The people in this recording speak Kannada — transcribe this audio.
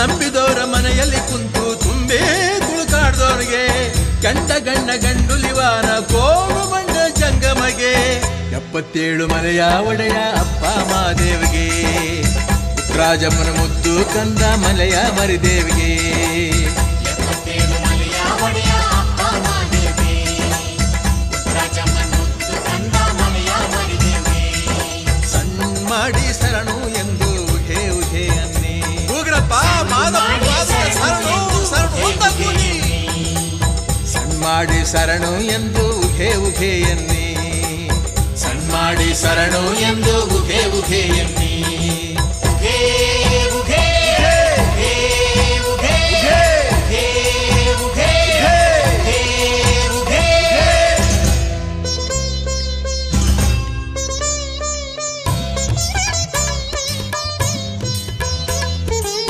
ನಂಬಿದವರ ಮನೆಯಲ್ಲಿ ಕುಂತು ತುಂಬೇ ತುಳುಕಾಡ್ದವ್ರಿಗೆ ಗಂಡ ಗಣ್ಣ ಗಂಡುಲಿವಾನ ಕೋಮು ಬಂಡ ಜಂಗಮಗೆ ಎಪ್ಪತ್ತೇಳು ಮನೆಯ ಒಡೆಯ ಅಪ್ಪ ಮಾದೇವಿಗೆ ರಾಜಮ್ಮನ ಮುದ್ದು ಕಂದ ಮಲೆಯ ಮರಿದೇವಿಗೆ. ಸಣ್ಣ ಮಲೆಯ ಸಣ್ಣ ಮಾಡಿ ಶರಣು ಎಂದು ಉಘೆ ಉಘೆ ಎನ್ನಿ ಸಣ್ಣ ಮಾಡಿ ಶರಣು ಎಂದು ಉಘೆ ಉಘೆ ಎನ್ನಿ